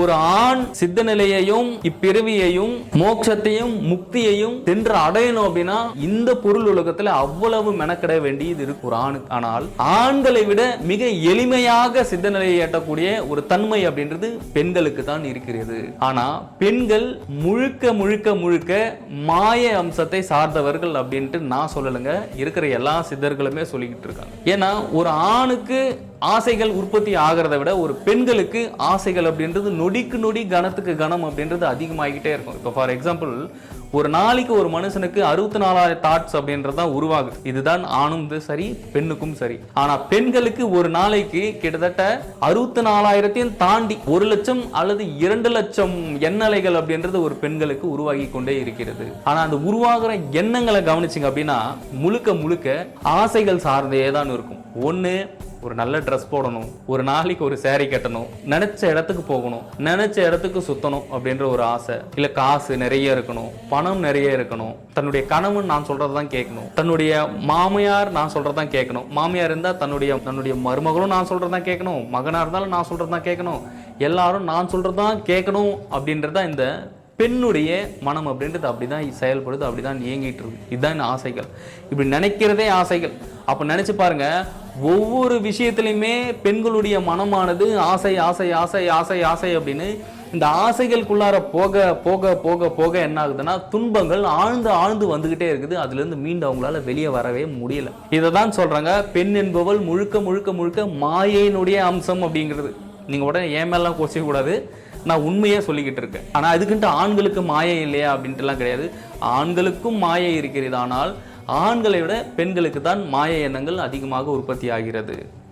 ஒரு ஆண் சித்த நிலையையும் இப்பிறவியையும் மோட்சத்தையும் முக்தியையும் சென்று அடையணும் அப்படின்னா இந்த பொருள் உலகத்துல அவ்வளவு மெனக்கிட வேண்டியது இருக்கு. ஒரு ஆணுக்கு ஆனால் ஆண்களை விட மிக எளிமையாக சித்த நிலையை எட்டக்கூடிய ஒரு தன்மை அப்படின்றது பெண்களுக்கு தான் இருக்கிறது. ஆனா பெண்கள் முழுக்க முழுக்க முழுக்க மாய அம்சத்தை சார்ந்தவர்கள் அப்படின்ட்டு நான் சொல்லலைங்க. இருக்கிற எல்லா சித்தர்களுமே சொல்லிக்கிட்டு இருக்காங்க. ஏன்னா ஒரு ஆணுக்கு ஆசைகள் உற்பத்தி ஆகிறத விட ஒரு பெண்களுக்கு ஆசைகள் அப்படின்றது நொடிக்கு நொடி கணத்துக்கு கணம் அப்படின்றது அதிகமாகிட்டே இருக்கும். இப்போ ஃபார் எக்ஸாம்பிள் ஒரு நாளைக்கு ஒரு மனுஷனுக்கு அறுபத்தி நாலாயிரம் தாட்ஸ் அப்படின்றது தான் உருவாகுது. இதுதான் ஆணும் சரி பெண்ணுக்கும் சரி. ஆனால் பெண்களுக்கு ஒரு நாளைக்கு கிட்டத்தட்ட அறுபத்தி நாலாயிரத்தையும் தாண்டி ஒரு லட்சம் அல்லது இரண்டு லட்சம் எண்ணலைகள் அப்படின்றது ஒரு பெண்களுக்கு உருவாகி கொண்டே இருக்கிறது. ஆனால் அந்த உருவாகிற எண்ணங்களை கவனிச்சிங்க அப்படின்னா முழுக்க முழுக்க ஆசைகள் சார்ந்தே தான் இருக்கும். ஒன்று ஒரு நல்ல ட்ரெஸ் போடணும் ஒரு நாளைக்கு ஒரு சேரீ கட்டணும் நினைச்ச இடத்துக்கு போகணும் நினைச்ச இடத்துக்கு சுத்தணும் அப்படின்ற ஒரு ஆசை. இல்லை காசு நிறைய இருக்கணும் பணம் நிறைய இருக்கணும். தன்னுடைய கணவன் நான் சொல்றதான் கேட்கணும். தன்னுடைய மாமியார் நான் சொல்றதான் கேட்கணும். மாமியார் இருந்தால் தன்னுடைய தன்னுடைய மருமகளும் நான் சொல்றதான் கேட்கணும். மகனா இருந்தாலும் நான் சொல்றதான் கேட்கணும். எல்லாரும் நான் சொல்றதான் கேட்கணும் அப்படின்றதான் இந்த பெண்ணுடைய மனம் அப்படின்றது. அப்படிதான் செயல்படுது அப்படிதான் இயங்கிட்டு இருக்கு. இதுதான் இந்த ஆசைகள். இப்படி நினைக்கிறதே ஆசைகள். அப்ப நினைச்சு பாருங்க ஒவ்வொரு விஷயத்துலையுமே பெண்களுடைய மனமானது ஆசை ஆசை ஆசை ஆசை ஆசை அப்படின்னு இந்த ஆசைகளுக்குள்ளார போக போக போக போக என்ன ஆகுதுன்னா துன்பங்கள் ஆழ்ந்து ஆழ்ந்து வந்துக்கிட்டே இருக்குது. அதுலேருந்து மீண்டும் அவங்களால வெளியே வரவே முடியல. இதை தான் சொல்கிறாங்க பெண் என்பவள் முழுக்க முழுக்க முழுக்க மாயையினுடைய அம்சம் அப்படிங்கிறது. நீங்கள் உடனே ஏன் கூடாது. நான் உண்மையே சொல்லிக்கிட்டு இருக்கேன். ஆனால் அதுக்குன்ட்டு ஆண்களுக்கு மாயை இல்லையா அப்படின்ட்டுலாம் கிடையாது. ஆண்களுக்கும் மாயை இருக்கிறது. ஆனால் ஆண்களை விட பெண்களுக்கு தான் மாய எண்ணங்கள் அதிகமாக உற்பத்தி ஆகிறது